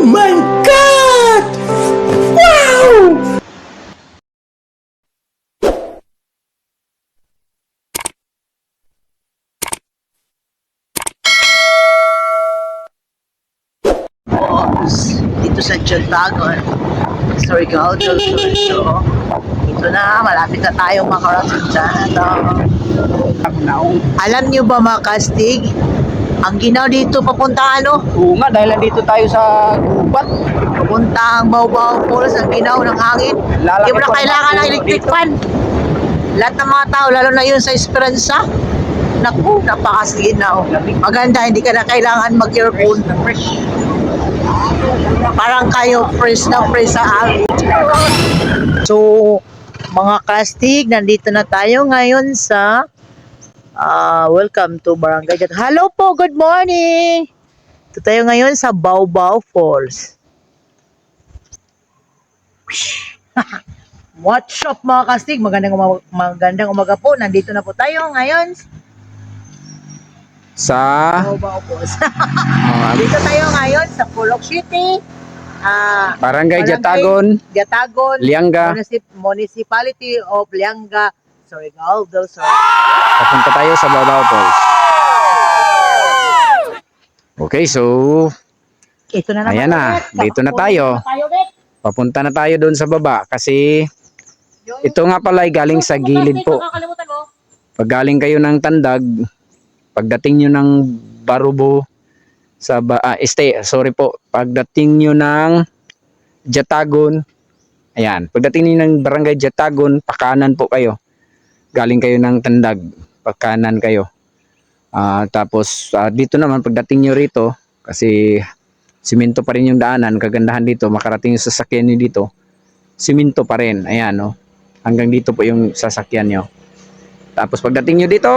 Oh my God! Wow! dito sa Jantagon. Surigao del Sur. So, ito na, malapit na tayong makarating dyan. Ito. Alam niyo ba mga kastig, ang ginaw dito papunta ano? Oo nga, dahil nandito tayo sa gubat. Papunta ang Baobao Falls, ang ginaw ng hangin. Hindi mo na kailangan ng electric dito. fan. Lahat ng mga tao, lalo na yun sa Esperanza, naku, napakasinaw. Maganda, hindi ka na kailangan mag-earphone. Parang kayo fresh na fresh sa hangin. So, mga kastig, nandito na tayo ngayon sa ah, welcome to Barangay Jat. Hello po, good morning! Ito tayo ngayon sa Baobao Falls. What's up mga kastig? Magandang umaga, magandang umaga po. Nandito na po tayo ngayon Sa... Baobao Falls. Dito tayo ngayon sa Pulok City. Ah, Barangay Barangay Jatagon, Jatagon, Lianga. Municip- Municipality of Lianga, del Sur. Papunta tayo sa Babaw Falls. Okay, so Ito na naman. Ayan na, ulit. dito na tayo. papunta na tayo doon sa baba kasi ito nga pala ay galing sa gilid po. Pag galing kayo ng Tandag, pagdating nyo ng Barubo sa ba, ah, este, sorry po, pagdating nyo ng Jatagon, ayan, pagdating nyo ng Barangay Jatagon, pakanan po kayo. Galing kayo ng Tandag, pakanan kayo. Ah, tapos ah, dito naman pagdating nyo rito, kasi simento pa rin yung daanan, kagandahan dito, makarating yung sasakyan nyo dito, simento pa rin, ayan, no? Hanggang dito po yung sasakyan nyo. Tapos pagdating nyo dito,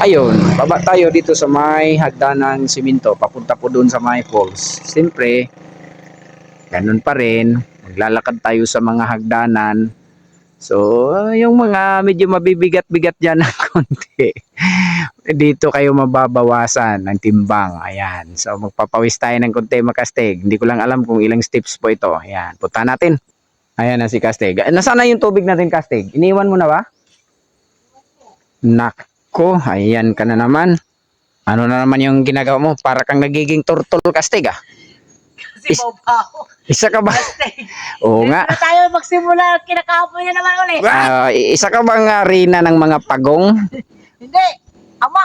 ayun, baba tayo dito sa may hagdanan simento, papunta po doon sa may falls. Siyempre, ganun pa rin, maglalakad tayo sa mga hagdanan. So, yung mga medyo mabibigat-bigat dyan ng konti, dito kayo mababawasan ng timbang. Ayan. So, magpapawis tayo ng konti makastig. Hindi ko lang alam kung ilang steps po ito. Ayan. Punta natin. Ayan na si Kastig. Nasaan na yung tubig natin, Kastig? Iniwan mo na ba? Nako, ayan ka na naman. Ano na naman yung ginagawa mo? Para kang nagiging turtle kastig ah. Si Baobao. Isa ka ba? Oo nga. Na tayo magsimula. Kinakapoy na naman ulit. Ah, isa ka bang uh, rina ng mga pagong? Hindi. Ama.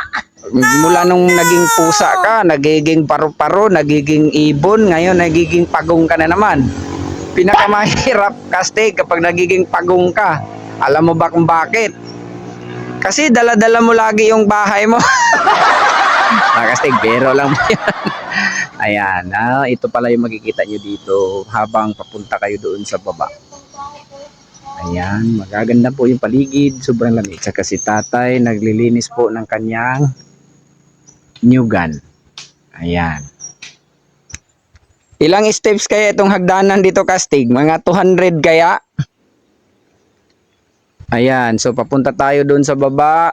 Mula nung naging pusa ka, nagiging paru-paro, nagiging ibon, ngayon nagiging pagong ka na naman. Pinakamahirap kastig kapag nagiging pagong ka. Alam mo ba kung bakit? Kasi dala-dala mo lagi yung bahay mo. Ah, kastig, pero lang po yan. Ayan, ah, ito pala yung makikita nyo dito habang papunta kayo doon sa baba. Ayan, magaganda po yung paligid, sobrang lamig. Saka si tatay naglilinis po ng kanyang nyugan. Ayan. Ilang steps kaya itong hagdanan dito, Kastig? Mga 200 kaya? Ayan, so papunta tayo doon sa baba.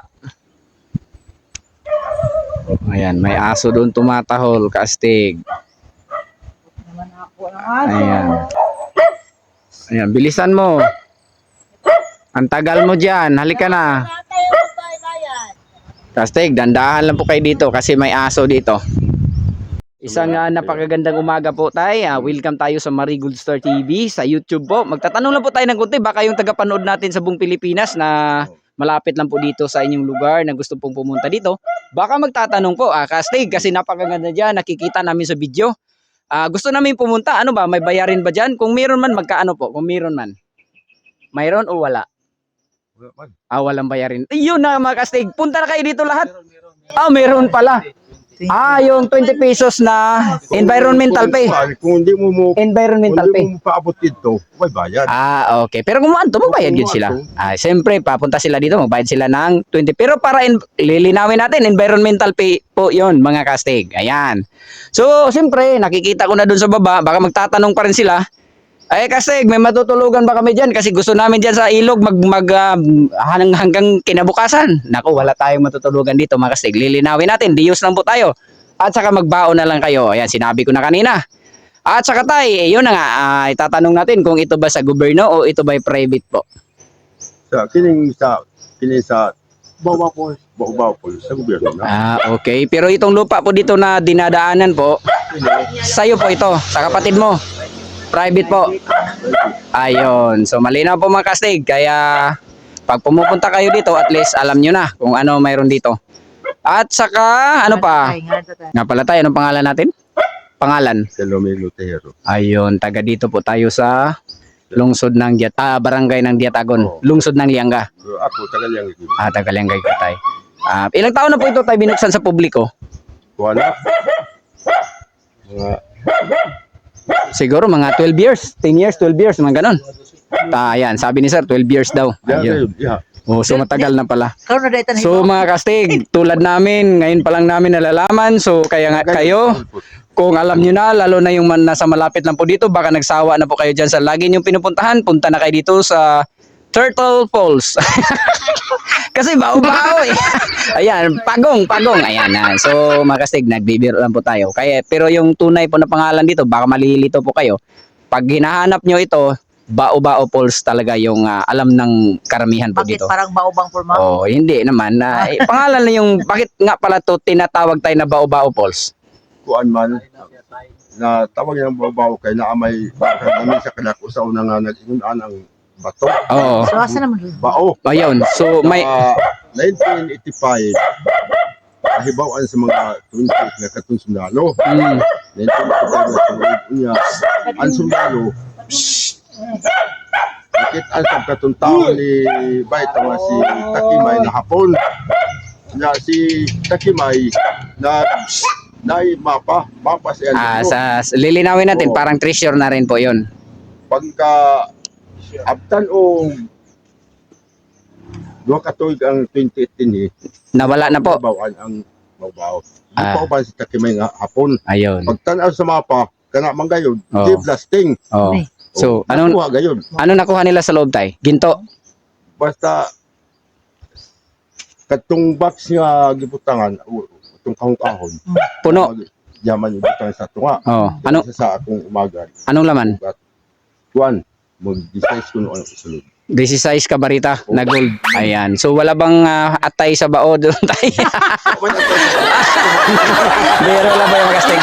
Ayan, may aso doon tumatahol, aso. Ayan. Ayan, bilisan mo. Ang tagal mo dyan, halika na. Kastig, dandahan lang po kayo dito kasi may aso dito. Isang uh, napakagandang umaga po tayo. Ah, welcome tayo sa Marigold Star TV sa YouTube po. Magtatanong lang po tayo ng konti. Baka yung tagapanood natin sa buong Pilipinas na malapit lang po dito sa inyong lugar na gusto pong pumunta dito. Baka magtatanong po, ah, Kastig, kasi napakaganda dyan. Nakikita namin sa video. Ah, gusto namin pumunta. Ano ba? May bayarin ba dyan? Kung meron man, magkaano po? Kung meron man. Mayroon o wala? Ah, walang bayarin. Yun na mga kastig. Punta na kayo dito lahat. Ah, meron pala. Ah, yung 20 pesos na environmental pay. Kung hindi mo mo Environmental kung pay. hindi mo paabot dito, may bayad. Ah, okay. Pero kung to, magbayad yun sila. Ah, siyempre, papunta sila dito, magbayad sila ng 20. Pero para in, lilinawin natin, environmental pay po yon mga kastig. Ayan. So, siyempre, nakikita ko na dun sa baba, baka magtatanong pa rin sila, ay kastig, may matutulugan ba kami dyan? Kasi gusto namin dyan sa ilog mag, mag ah, hanggang, kinabukasan. Naku, wala tayong matutulugan dito mga kastig. Lilinawin natin, dius lang po tayo. At saka magbaon na lang kayo. Ayan, sinabi ko na kanina. At saka tay, yun na nga, ah, itatanong natin kung ito ba sa gobyerno o ito ba private po. Sa kining sa kining sa bawa po, bawa po sa gobyerno na. Ah, okay. Pero itong lupa po dito na dinadaanan po, sa'yo po ito, sa kapatid mo. Private po. Ayun. So malinaw po mga kastig. Kaya pag pumupunta kayo dito, at least alam nyo na kung ano mayroon dito. At saka, ano pa? Nga, pala tayo, anong pangalan natin? Pangalan. Salome Lutero. Ayun, taga dito po tayo sa lungsod ng Diat ah, barangay ng Diatagon, Oo. lungsod ng Lianga. Ako tagal yang ito. Ah, taga Lianga ko tayo. Ah, ilang taon na po ito tayo binuksan sa publiko? Wala. Mga Siguro mga 12 years, 10 years, 12 years, mga ganon. Ta, ayan, sabi ni sir, 12 years daw. yeah, Ayun. yeah. Oh, so matagal na pala. So mga kastig, tulad namin, ngayon pa lang namin nalalaman. So kaya nga kayo, kung alam nyo na, lalo na yung man, nasa malapit lang po dito, baka nagsawa na po kayo dyan sa lagi nyo pinupuntahan, punta na kayo dito sa Turtle Falls. Kasi bao-bao eh. Ayan, pagong, pagong. Ayan na. So mga kastig, nagbibiro lang po tayo. Kaya, pero yung tunay po na pangalan dito, baka malilito po kayo. Pag hinahanap nyo ito, Bao-Bao Falls talaga yung ah, alam ng karamihan po Bakit dito. parang baobang forma? Oh, hindi naman. na eh, pangalan na yung bakit nga pala to tinatawag tayo na Bao-Bao Falls? kuan man na tawag ng babaw kay na may baka namin sa kanak usaw na nga nag-inunan ang bato. Oo. So asa naman? Bao. Ayun. So may Ah, 1985 nahibawaan sa mga 20 na katong sundalo. mm, 1985 na sunod niya ang sundalo. Bakit ang sa katong tao ni Baita nga si Takimay na hapon. Na si Takimay na na mapa, mapa siya. ah, sa lilinawin natin Oo. parang treasure na rin po 'yon. pagka abtan o duha ka tuig ang 2018 ni Nawala na po. bawaan ang babaw. Ah. Ah. pa si Takimay nga hapon. Ayun. Pagtanaw sa mapa, kana man gayon, Oo. di blasting. Oh. Ay. So, anong Nakuha gayon. ano nakuha nila sa loob tay? Ginto. Basta katong box nga gibutangan, o itong kahon-kahon. Puno. Yaman yung butang sa tunga. Oh. Ano Sa sa akong umaga. anong laman? Kuan, mag-decide ko ano sulod. 16 kabarita na gold. Ayan. So wala bang ah, atay sa bao doon tay? Biro lang po yung kasting.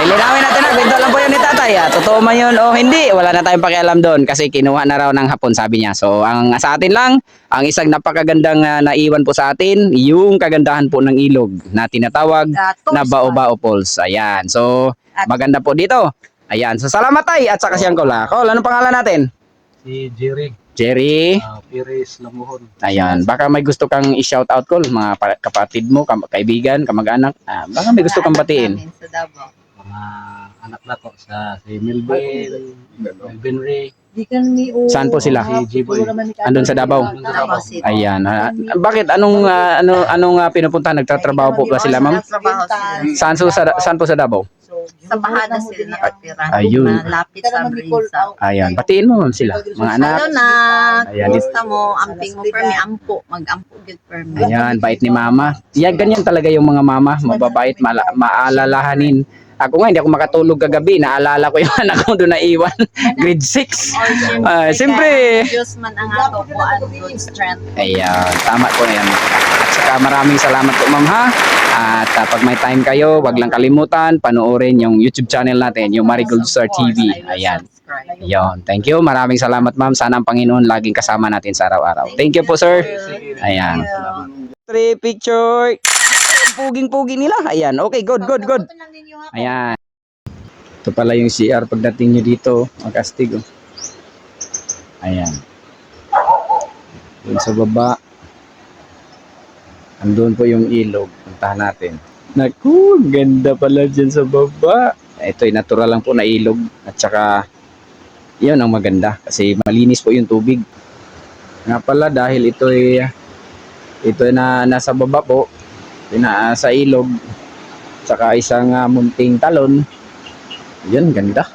Lilinawin natin na, kwento lang po yun ni tatay. Ah. Totoo man yun o hindi, wala na tayong pakialam doon kasi kinuha na raw ng hapon sabi niya. So ang sa atin lang, ang isang napakagandang ah, naiwan po sa atin, yung kagandahan po ng ilog na tinatawag na pa. Bao-Bao Falls. Ayan. So maganda po dito. Ayan. So salamat tay at saka siyang kola. Kol, anong pangalan natin? si Jerry Jerry. uh, Pires Lamuhon. Ayan, baka may gusto kang i-shout out call mga pa- kapatid mo, kam- kaibigan, kamag-anak. Ah, baka may gusto kang batiin. Sa Davao. Mga anak na ko sa si Melvin, Melvin Ray. Saan po sila? Si. Andun sa Davao. Ayan. ah, bakit anong ah, ano anong uh, pinupuntahan nagtatrabaho po ba sila, ma'am? Saan po sa saan po sa Davao? Sa Bahada sila nakatira. Ayun. Malapit sa Brinsa. Ayan, batiin mo ma'am sila, mga anak. Hello na. Ayan, Kumusta mo? Amping mo permi ampo. Mag-ampo gid permi. Ayan, bait ni mama. Yan, ganyan talaga yung mga mama, mababait, maala- maalalahanin. Ako nga, hindi ako makatulog kagabi. Naalala ko yung anak ko doon na iwan. Grade 6. Ah, siyempre. Diyos man ang ato po ang good strength. Ayan, tama po na yan. At saka maraming salamat po ma'am ha. At ah, pag may time kayo, wag lang kalimutan, panoorin yung YouTube channel natin, yung Marigold Star TV. Ayan. Yon, thank you. Maraming salamat ma'am. Sana ang Panginoon laging kasama natin sa araw-araw. Thank you po sir. Ayan. Three picture. Puging-pugi nila. Ayan. Okay, good, good, good. Ayan. Ito pala yung CR pagdating nyo dito. Magkastig. Oh. Ayan. Doon sa baba. Andun po yung ilog. Puntahan natin. Naku, ganda pala dyan sa baba. Ito ay natural lang po na ilog. At saka, yun ang maganda. Kasi malinis po yung tubig. Nga pala dahil ito ay ito ay na nasa baba po. Ito na sa ilog. Tsaka isang ah, munting talon. Yan, ganda.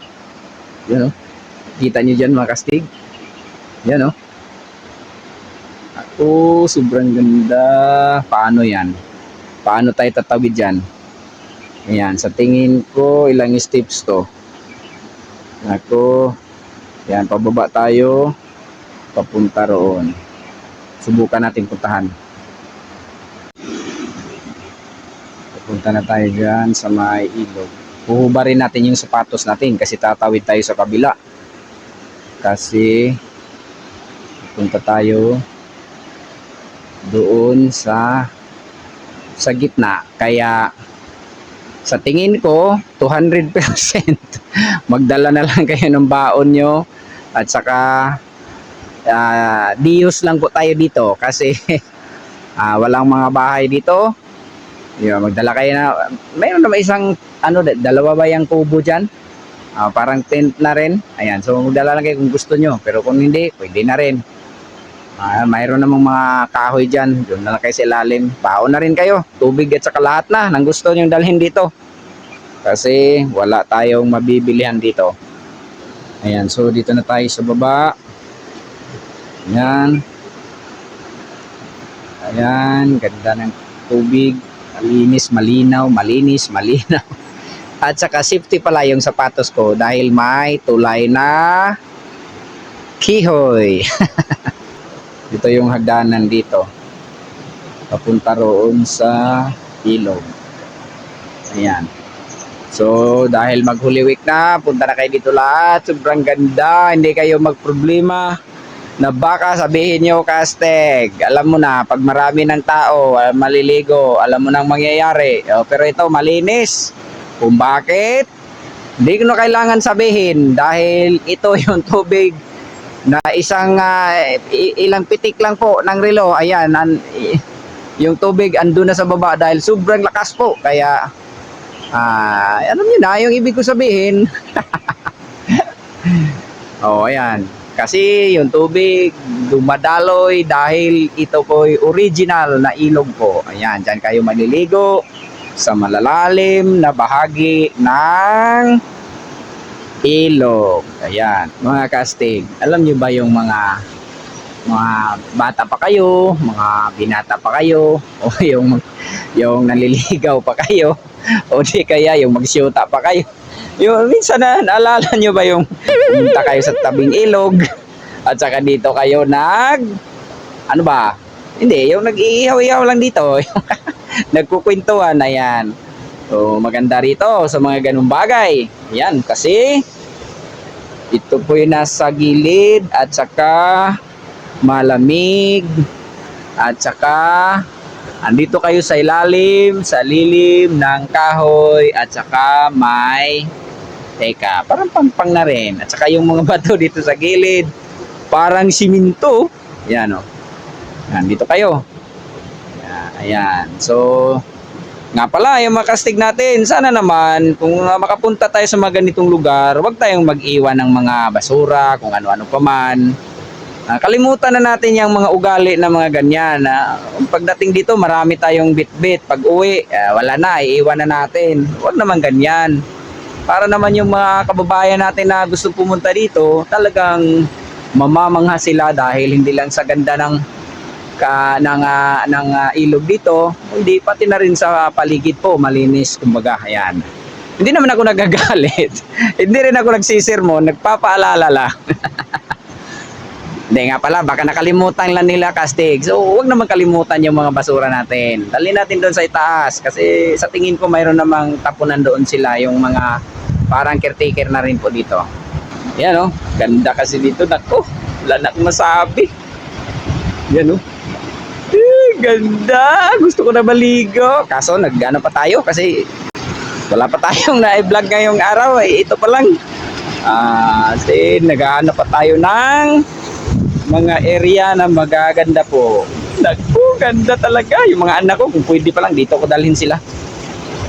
Yan oh. Kita niyo dyan mga kastig. Yan oh. Ako, sobrang ganda. Paano yan? Paano tayo tatawid dyan? Ayan, sa tingin ko, ilang steps to? Ako, yan, pababa tayo, papunta roon. Subukan natin puntahan. Papunta na tayo dyan sa may ilog. Huhubarin natin yung sapatos natin kasi tatawid tayo sa kabila. Kasi, punta tayo doon sa sa gitna. Kaya, sa tingin ko, 200% magdala na lang kayo ng baon nyo at saka ah, dius lang po tayo dito kasi ah, walang mga bahay dito Yun, magdala kayo na mayroon naman isang ano dalawa ba yung kubo dyan Ah, parang tent na rin ayan so magdala lang kayo kung gusto nyo pero kung hindi pwede na rin Ah, mayroon namang mga kahoy dyan. Doon na lang kayo sa ilalim. Baon na rin kayo. Tubig at saka lahat na ng gusto nyo dalhin dito. Kasi wala tayong mabibilihan dito. Ayan, so dito na tayo sa baba. Ayan. Ayan, ganda ng tubig. Malinis, malinaw, malinis, malinaw. At saka safety pala yung sapatos ko dahil may tulay na kihoy. Dito yung hagdanan dito. Papunta roon sa ilog. Ayan. So, dahil maghuli week na, punta na kayo dito lahat. Sobrang ganda. Hindi kayo magproblema na baka sabihin nyo, Kasteg, alam mo na, pag marami ng tao, ah, maliligo, alam mo nang mangyayari. Oh, pero ito, malinis. Kung bakit? Hindi ko na kailangan sabihin dahil ito yung tubig na isang i- ilang pitik lang po ng relo. Ayan, an, yung tubig ando na sa baba dahil sobrang lakas po. Kaya, ah, alam niyo na, yung ibig ko sabihin. oh, ayan. Kasi yung tubig dumadaloy dahil ito po'y original na ilog po. Ayan, dyan kayo maliligo sa malalalim na bahagi ng ilog. Ayan, mga kastig. Alam niyo ba yung mga mga bata pa kayo, mga binata pa kayo, o yung yung naliligaw pa kayo, o di kaya yung magsyuta pa kayo. Yung minsan na naalala niyo ba yung punta kayo sa tabing ilog at saka dito kayo nag ano ba? Hindi, yung nag-iihaw-ihaw lang dito. Nagkukwentuhan na yan. So, maganda rito sa mga ganung bagay. Yan, kasi ito po yung nasa gilid at saka malamig at saka andito kayo sa ilalim, sa lilim ng kahoy at saka may teka, parang pampang na rin. At saka yung mga bato dito sa gilid, parang siminto. Yan o. Yan, dito kayo. Yan, ayan. So, nga pala, yung mga kastig natin, sana naman, kung uh, makapunta tayo sa mga ganitong lugar, huwag tayong mag-iwan ng mga basura, kung ano-ano pa man. Ah, kalimutan na natin yung mga ugali na mga ganyan. ah. pagdating dito, marami tayong bit-bit. Pag uwi, ah, wala na, iiwan na natin. Huwag naman ganyan. Para naman yung mga kababayan natin na gusto pumunta dito, talagang mamamangha sila dahil hindi lang sa ganda ng ka ng ah, ng ah, ilog dito, hindi pati na rin sa paligid po malinis kumbaga. Ayan. Hindi naman ako nagagalit. hindi rin ako nagsisermon, nagpapaalala lang. Hindi nga pala, baka nakalimutan lang nila kastig. So, huwag naman kalimutan yung mga basura natin. Dali natin doon sa itaas kasi sa tingin ko mayroon namang tapunan doon sila yung mga parang caretaker na rin po dito. Yan oh, ganda kasi dito. Nako, wala na masabi. Yan oh. Eh, ganda! Gusto ko na maligo. Kaso nag-ano pa tayo kasi wala pa tayong na-vlog ngayong araw eh. Ito pa lang. Ah, kasi nag-ano pa tayo ng mga area na magaganda po. Naku, ganda talaga. Yung mga anak ko, kung pwede pa lang, dito ko dalhin sila.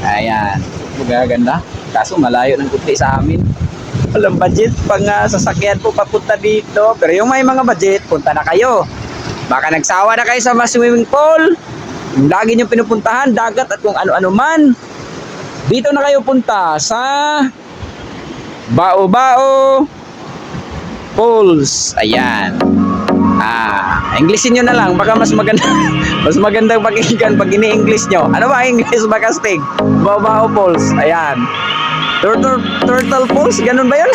Ayan, magaganda. Kaso malayo ng kunti sa amin. Walang budget pang uh, sasakyan po papunta dito. Pero yung may mga budget, punta na kayo. Baka nagsawa na kayo sa mga swimming pool. Yung lagi nyo pinupuntahan, dagat at kung ano-ano man. Dito na kayo punta sa Bao-Bao Pools. Ayan. Ah, Englishin nyo na lang. Baka mas maganda mas magandang pakinggan pag ini-English nyo. Ano ba English ba kastig? Bao-Bao Pools. Ayan. Turtle, turtle Falls, ganun ba yun?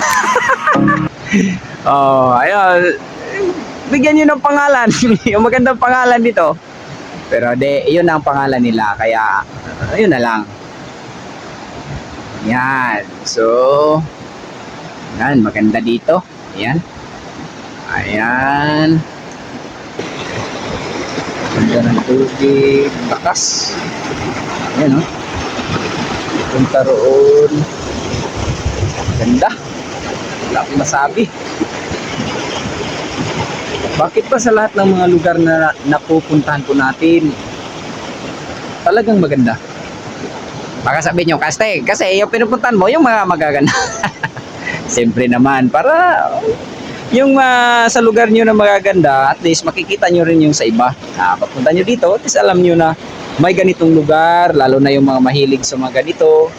oh, ayun. Bigyan nyo ng pangalan. yung magandang pangalan dito. Pero de, yun ang pangalan nila. Kaya, yun na lang. Yan. So, yan, maganda dito. Ayan. Ayan. Ganda ng tubig. Lakas. Ayan, oh. Punta roon. Ganda. Wala akong masabi. Bakit ba sa lahat ng mga lugar na napupuntahan po natin, talagang maganda? Baka sabihin nyo, Kaste, kasi yung pinupuntahan mo, yung mga magaganda. Siyempre naman, para yung ah, sa lugar nyo na magaganda, at least makikita nyo rin yung sa iba. Ah, papunta nyo dito, at least alam nyo na may ganitong lugar, lalo na yung mga mahilig sa mga ganito.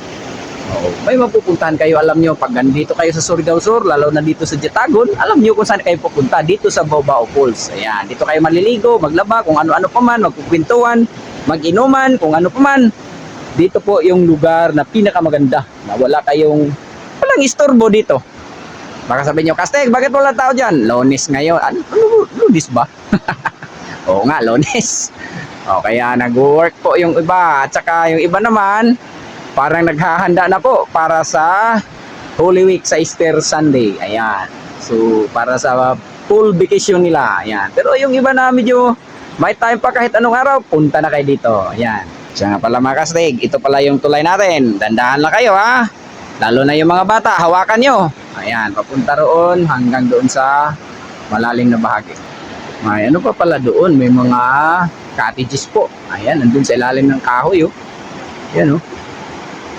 Oo, may mapupuntahan kayo, alam nyo, pag nandito kayo sa Surigao Sur, lalo na dito sa Jetagon, alam nyo kung saan kayo pupunta, dito sa Bobao Falls. Ayan, dito kayo maliligo, maglaba, kung ano-ano pa man, magkukwentuhan, mag-inuman, kung ano pa man. Dito po yung lugar na pinakamaganda, na wala kayong, walang istorbo dito. Baka sabihin nyo, Kasteg, bakit wala tao dyan? Lonis ngayon. Ano, ano lunis ba? Oo nga, lonis. O, kaya nag-work po yung iba. At saka yung iba naman, parang naghahanda na po para sa Holy Week sa Easter Sunday. Ayan. So, para sa full vacation nila. Ayan. Pero yung iba na medyo may time pa kahit anong araw, punta na kayo dito. Ayan. Siya nga pala mga kastig, ito pala yung tulay natin. Dandahan lang kayo ha. Lalo na yung mga bata, hawakan nyo. Ayan, papunta roon hanggang doon sa malalim na bahagi. May ano pa pala doon, may mga cottages po. Ayan, nandun sa ilalim ng kahoy oh. Ayan oh.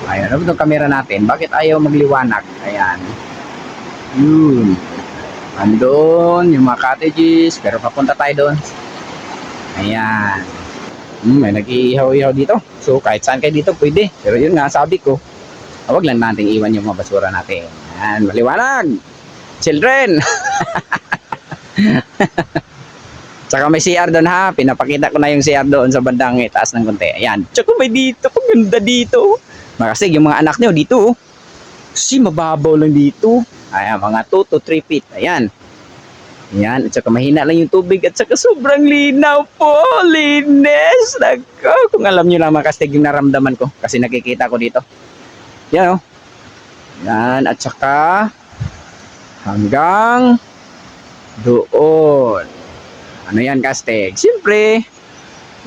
Ayan, ano itong camera natin? Bakit ayaw magliwanag? Ayan. Yun. Andun, yung mga cottages. Pero papunta tayo doon. Ayan. Hmm, may nag-iihaw-ihaw dito. So, kahit saan kayo dito, pwede. Pero yun nga, sabi ko, huwag lang natin iwan yung mga basura natin. Ayan, maliwanag. Children! Tsaka may CR doon ha. Pinapakita ko na yung CR doon sa bandang itaas ng konti. Ayan. Tsaka may dito. Paganda dito. Makasig, yung mga anak nyo dito. Si mababaw lang dito. Ayan, mga 2 to 3 feet. Ayan. Ayan. At saka mahina lang yung tubig. At saka sobrang linaw po. Linis. Nako. Kung alam nyo lang mga kastig yung naramdaman ko. Kasi nakikita ko dito. Yan oh. Yan. At saka hanggang doon. Ano yan, Kasteg? Siyempre,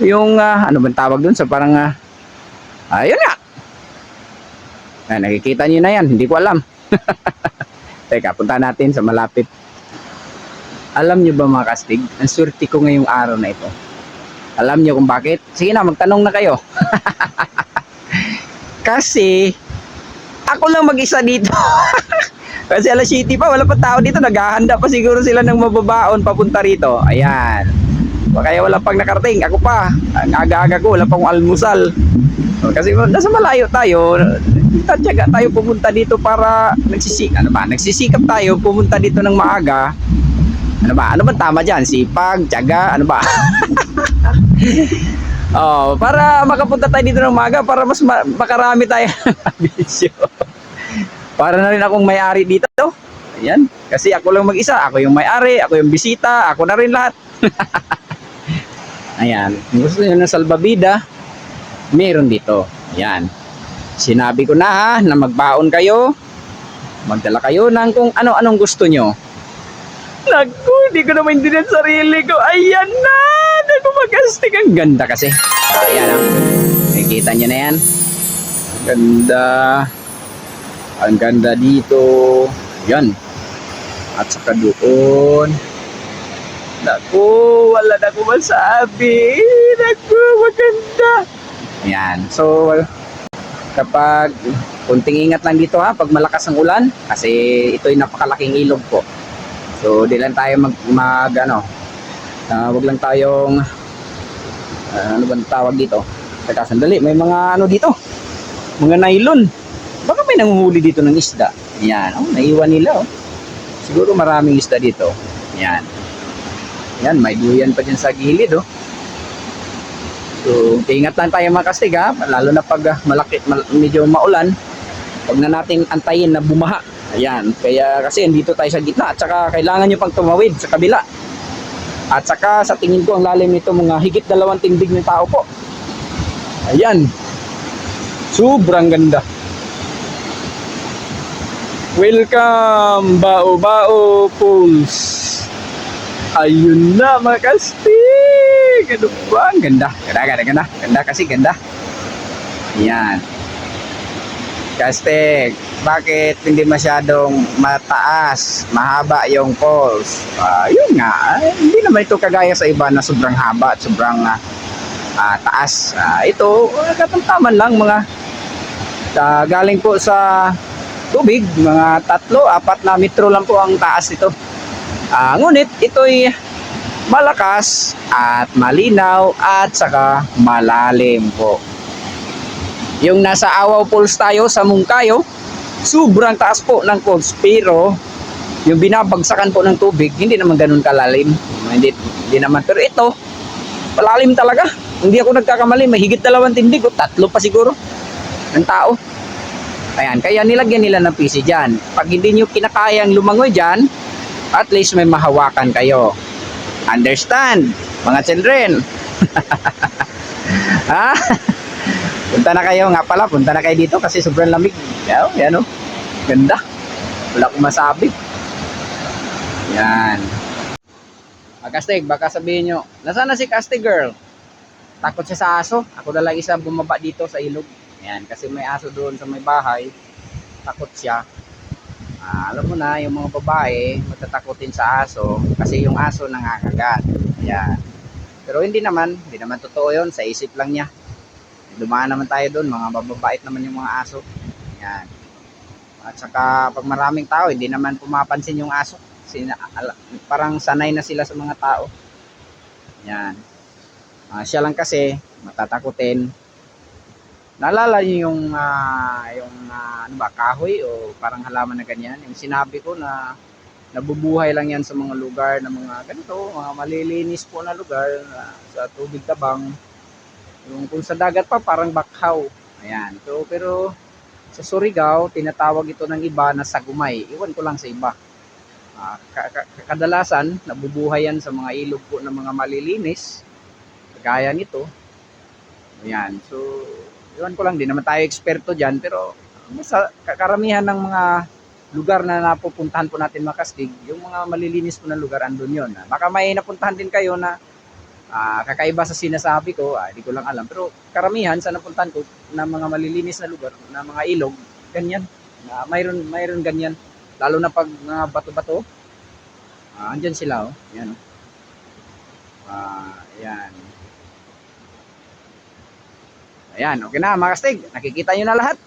yung, ah, ano bang tawag dun sa parang, ah, ayun nga. Ah, nakikita niyo na yan, hindi ko alam. Teka, punta natin sa malapit. Alam niyo ba mga Kastig, ang surti ko ngayong araw na ito. Alam niyo kung bakit? Sige na, magtanong na kayo. Kasi, ako lang mag-isa dito. Kasi alas 7 pa, wala pa tao dito. Naghahanda pa siguro sila ng mababaon papunta rito. Ayan. Kaya wala pang nakarating. Ako pa. Ang aga-aga ko, wala pang almusal. Kasi nasa malayo tayo. Tatyaga tayo pumunta dito para nagsisik ano ba? Nagsisikap tayo pumunta dito ng maaga. Ano ba? Ano ba tama diyan? Sipag, tiyaga, ano ba? oh, para makapunta tayo dito ng maaga para mas ma- makarami tayo ng. Para na rin akong may-ari dito. Ayan. Kasi ako lang mag-isa. Ako yung may-ari. Ako yung bisita. Ako na rin lahat. Ayan. Gusto nyo ng salbabida, meron dito. Ayan. Sinabi ko na ha, na magbaon kayo. Magdala kayo ng kung ano-anong gusto nyo. Naku, hindi ko na maintindihan sarili ko. Ayan na! Naku, magastig. Ang ganda kasi. Ayan. Nakikita nyo na yan. Ganda. Ang ganda dito. Yan. At saka doon. Naku, wala na ko masabi. Naku, maganda. Yan. So, kapag kunting ingat lang dito ha, pag malakas ang ulan, kasi ito'y napakalaking ilog po. So, di lang tayo mag, mag ano, uh, wag lang tayong, ah, ano bang tawag dito? Teka, sandali, may mga ano dito, mga nylon. Baka may nanguhuli dito ng isda. Yan, oh, naiwan nila oh. Siguro maraming isda dito. Yan. Yan, may duyan pa dyan sa gilid oh. So, ingat lang tayo mga kastig ha, lalo na pag ah, malaki, mal- medyo maulan. Huwag na natin antayin na bumaha. Ayan, kaya kasi andito tayo sa gitna at saka kailangan nyo pang tumawid sa kabila. At saka sa tingin ko ang lalim nito mga higit dalawang tindig ng tao po. Ayan. Sobrang ganda. Welcome, Bao Bao Pools. Ayun na mga kastig. Ano ba? Ganda. Ganda, ganda, ganda. Ganda kasi ganda. Ayan. Kastig, bakit hindi masyadong mataas, mahaba yung poles? Ah, yun nga, eh, hindi naman ito kagaya sa iba na sobrang haba at sobrang ah, ah, taas. Ah, ito, uh, katamtaman lang mga ah, galing po sa tubig, mga tatlo, apat na metro lang po ang taas ito. Ah, ngunit ito'y malakas at malinaw at saka malalim po. Yung nasa Awaw Falls tayo sa Mungkayo, sobrang taas po ng falls pero yung binabagsakan po ng tubig hindi naman ganun kalalim. Hindi, hindi naman pero ito malalim talaga. Hindi ako nagkakamali, mahigit dalawang tindig o tatlo pa siguro ng tao. Ayan, kaya nilagyan nila ng PC dyan. Pag hindi nyo kinakayang lumangoy dyan, at least may mahawakan kayo. Understand, mga children? ha? Punta na kayo nga pala, punta na kayo dito kasi sobrang lamig. Yan, yan o. Ganda. Wala akong masabi. Yan. Ah, Kastig, baka sabihin nyo, nasaan na si Kastig girl? Takot siya sa aso. Ako na lang isa bumaba dito sa ilog. Yan, kasi may aso doon sa may bahay. Takot siya. Ah, alam mo na, yung mga babae, matatakotin sa aso kasi yung aso nangangagat. Yan. Pero hindi naman, hindi naman totoo yun. Sa isip lang niya. Dumaan naman tayo doon, mga mababait naman yung mga aso. Yan. At saka pag maraming tao, hindi naman pumapansin yung aso. Sina, ala- parang sanay na sila sa mga tao. Yan. Ah, siya lang kasi matatakutin. Naalala niyo yung ah, yung ah, ano ba kahoy o parang halaman na ganyan. Yung sinabi ko na nabubuhay lang yan sa mga lugar na mga ganito, mga malilinis po na lugar ah, sa tubig tabang. Yung kung sa dagat pa parang bakhaw. Ayan. So pero sa Surigao, tinatawag ito ng iba na sagumay. Iwan ko lang sa iba. Ka- kadalasan, nabubuhay yan sa mga ilog po ng mga malilinis. Kagaya nito. Ayan. So, iwan ko lang, di naman tayo eksperto dyan. Pero, sa karamihan ng mga lugar na napupuntahan po natin makastig, yung mga malilinis po na lugar, andun yun. Ah, Baka may napuntahan din kayo na ah, kakaiba sa sinasabi ko, ah, di ko lang alam. Pero karamihan sa napuntahan ko na mga malilinis na lugar, na mga ilog, ganyan. Na mayroon, mayroon ganyan. Lalo na pag mga bato-bato, ah, andyan sila, oh. Yan, oh. Ah, yan. Ayan, okay na mga kastig. Nakikita nyo na lahat.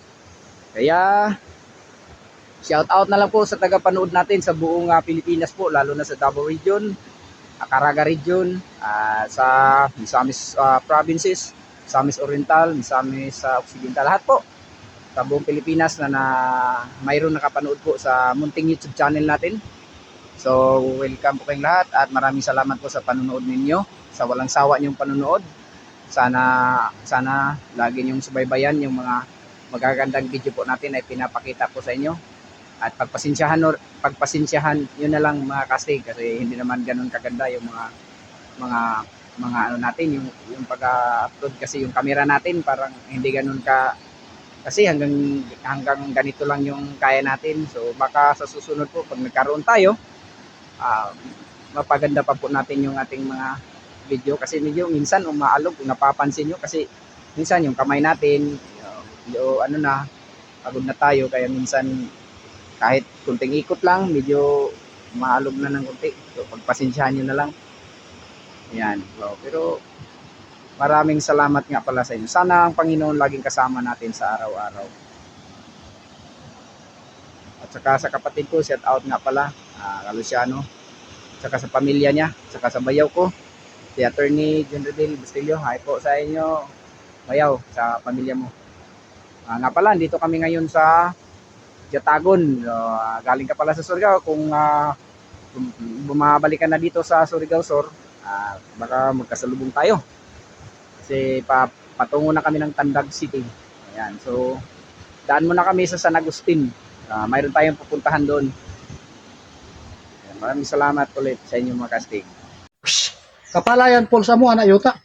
Kaya, shout out na lang po sa tagapanood natin sa buong ah, Pilipinas po, lalo na sa Davao Region, Caraga Region, ah, sa Misamis ah, Provinces, Misamis Oriental, Misamis sa Occidental, lahat po sa buong Pilipinas na, na mayroon nakapanood po sa munting YouTube channel natin. So, welcome po kayong lahat at maraming salamat po sa panonood ninyo, sa walang sawa niyong panonood. Sana sana lagi niyong subaybayan yung mga magagandang video po natin ay pinapakita po sa inyo. At pagpasensyahan or pagpasensyahan yun na lang mga kastig kasi hindi naman ganun kaganda yung mga mga mga ano natin yung yung pag-upload kasi yung camera natin parang hindi ganun ka kasi hanggang hanggang ganito lang yung kaya natin. So baka sa susunod po pag nagkaroon tayo ah, mapaganda pa po natin yung ating mga video. Kasi medyo minsan umaalog kung napapansin nyo kasi minsan yung kamay natin yung ano na pagod na tayo. Kaya minsan kahit kunting ikot lang medyo umaalog na ng kunti so pagpasensyahan nyo na lang. Yan so, pero maraming salamat nga pala sa inyo. Sana ang Panginoon laging kasama natin sa araw-araw. At saka sa kapatid ko shout out nga pala uh, Luciano. Saka sa pamilya niya saka sa bayaw ko si Attorney Junredil Bastillo hi po sa inyo bayaw sa pamilya mo Ah, nga pala dito kami ngayon sa Jatagon Ah, galing ka pala sa Surigao kung bum- bumabalik ka na dito sa Surigao Sur ah, baka magkasalubong tayo kasi pa, patungo na kami ng Tandag City ayan so daan muna kami sa San Agustin. Ah, mayroon tayong pupuntahan doon. Ayan, Maraming salamat ulit sa inyong mga kastig. Kapalayan Paul sa mo, anak yuta.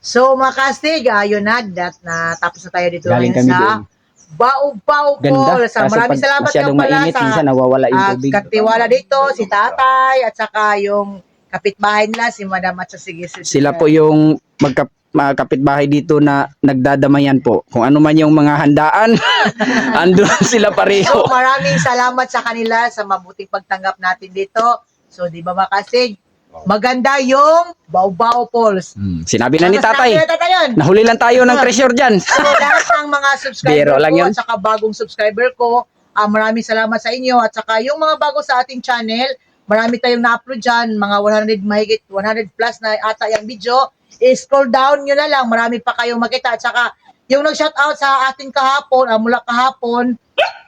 So mga kastig, ayun na, that, na tapos na tayo dito Galing kami sa doon. Bao-Bao Ganda. Falls. Ah, Kaso Maraming pag salamat nga masyadong pala mainit, sa minsan nawawala yung ah, tubig. katiwala dito, si tatay, at saka yung kapitbahay nila, si madam at sa sige. si- Sila po yung magka, mga kapitbahay dito na nagdadamayan po. Kung ano man yung mga handaan, andun sila So pareho. maraming salamat sa kanila sa mabuting pagtanggap natin dito. So di ba mga kastig, maganda yung Bao-Bao Falls. Hmm, Sinabi na ni Tapos tatay, sabi na tatay yun. nahuli lang tayo ng treasure dyan. So lahat ng mga subscriber Biro lang ko yun. at saka bagong subscriber ko, ah, maraming salamat sa inyo at saka yung mga bago sa ating channel, marami tayong na-upload dyan, mga 100 mahigit 100 plus na ata yung video. I-scroll down nyo na lang, marami pa kayong makita at saka yung nag-shoutout sa ating kahapon, ah, mula kahapon,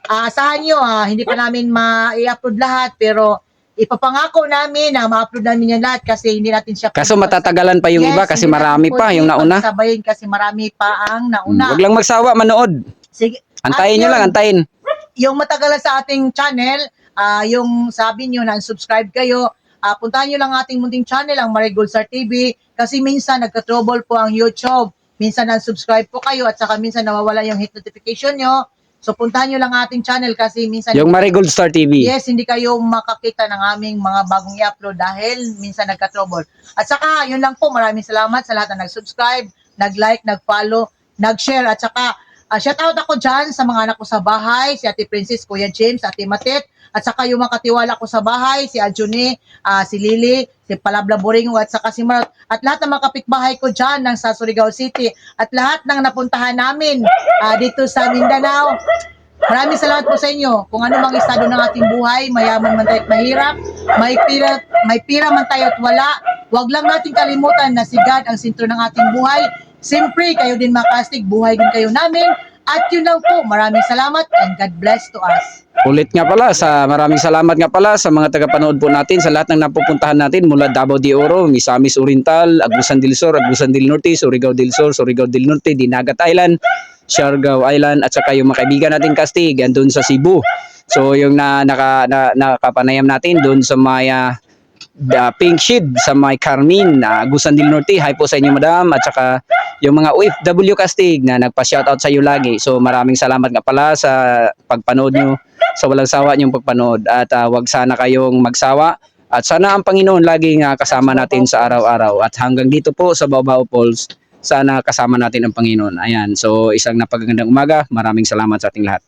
ah, asahan nyo, ah, hindi pa namin ma-i-upload lahat pero ipapangako namin na ma-upload namin yan lahat kasi hindi natin siya Kaso matatagalan pa yung Yes, iba kasi hindi marami natin pa pwede yung nauna. pagsabayin kasi marami pa ang Hmm, nauna. Huwag lang magsawa, manood. Sige, Antayin At nyo yun, lang, antayin. yung matagalan sa ating channel, ah yung sabi nyo na subscribe kayo, ah puntahan nyo lang ating munting channel, ang Marigold Star TV, kasi minsan nagka-trouble po ang YouTube. Minsan na-subscribe po kayo at saka minsan nawawala yung hit notification nyo. So puntahan nyo lang ating channel kasi minsan Yung Marigold Star TV. Yes, hindi kayo makakita ng aming mga bagong i-upload dahil minsan nagka-trouble. At saka, yun lang po, maraming salamat sa lahat na nag-subscribe, nag-like, nag-follow, nag-share. At saka, uh, shout out ako dyan sa mga anak ko sa bahay, si Ate Princess, Kuya James, Ate Matet, at saka yung mga katiwala ko sa bahay, si Aljuni, ah, si Lily, si Palabla Boringo, at saka si Marot, at lahat ng mga kapitbahay ko dyan ng sa Surigao City, at lahat ng napuntahan namin ah, dito sa Mindanao, Maraming salamat po sa inyo. Kung ano mang estado ng ating buhay, mayaman man tayo at mahirap, may pira, may pira man tayo at wala, wag lang natin kalimutan na si God ang sentro ng ating buhay. Siyempre, kayo din makastig, buhay din kayo namin. At yun lang po, maraming salamat and God bless to us. Ulit nga pala, sa maraming salamat nga pala sa mga tagapanood po natin, sa lahat ng napupuntahan natin mula Davao de Oro, Misamis Oriental, Agusan del Sur, Agusan del Norte, Surigao del Sur, Surigao del Norte, Dinagat Island, Siargao Island, at saka yung mga kaibigan natin Kastig, andun sa Cebu. So yung na, naka, na, nakapanayam natin doon sa may ah, the Pink Shid sa may Carmin, uh, Agusan del Norte. Hi po sa inyo madam at saka yung mga OFW Kastig na nagpa-shoutout sa iyo lagi. So maraming salamat nga pala sa pagpanood nyo, sa walang sawa niyong pagpanood at ah, wag sana kayong magsawa at sana ang Panginoon laging ah, kasama natin sa araw-araw at hanggang dito po sa Baobao Falls sana kasama natin ang Panginoon. Ayan, so isang napagagandang umaga. Maraming salamat sa ating lahat.